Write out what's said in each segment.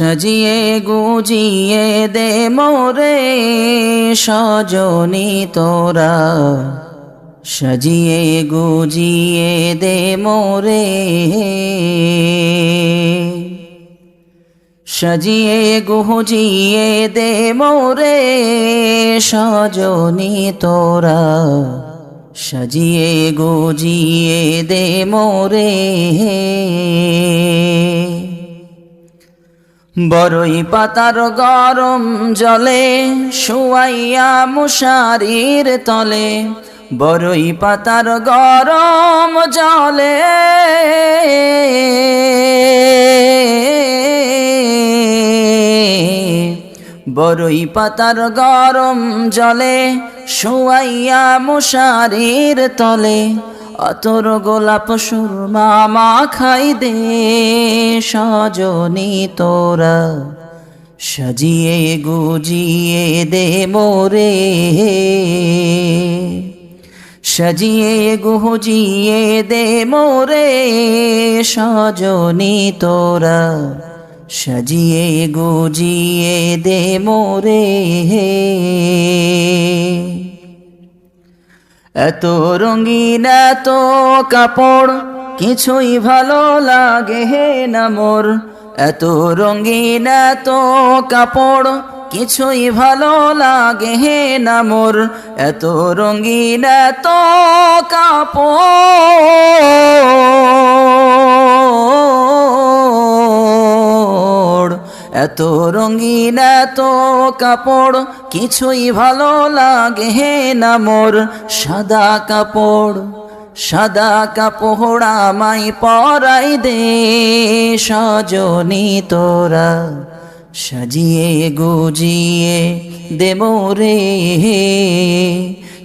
সাজিয়ে গুজিয়ে দে মোরে সজনি তোরা। সাজিয়ে গুজিয়ে দে মোরে। সাজিয়ে গুজিয়ে দে মোরে সজনি তোরা। সাজিয়ে গুজিয়ে দে মোরে। বড়ই পাতার গরম জলে শুয়াইয়া মুশারির তলে বড়ই পাতার গরম জলে। বড়ই পাতার গরম জলে শুয়াইয়া মুশারির তলে অতর গোলাপ সুরমা মা খাই দে, সজনি তোরা। সাজিয়ে গুজিয়ে দে মোরে। সাজিয়ে গুজিয়ে দে মোরে, সজনি তোরা। সাজিয়ে গুজিয়ে দে মোরে। এত রঙিন এত কাপড়, কিছুই ভালো লাগে হে না মোর। এত রঙিন এত কাপড়, কিছুই ভালো লাগে হে না মোর। এত রঙিন এত কাপড়। এত রঙিন এত কাপড়, কিছুই ভালো লাগে হে না মোর। সাদা কাপড় সাদা কাপড় আমায় পরাই দে, সজনি তোরা। সাজিয়ে গুজিয়ে দে মোরে।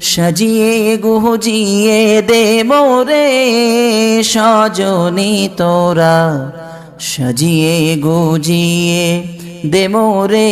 সাজিয়ে গুজিয়ে দে মোরে, সজনি তোরা। সাজিয়ে গুজিয়ে দে মোরে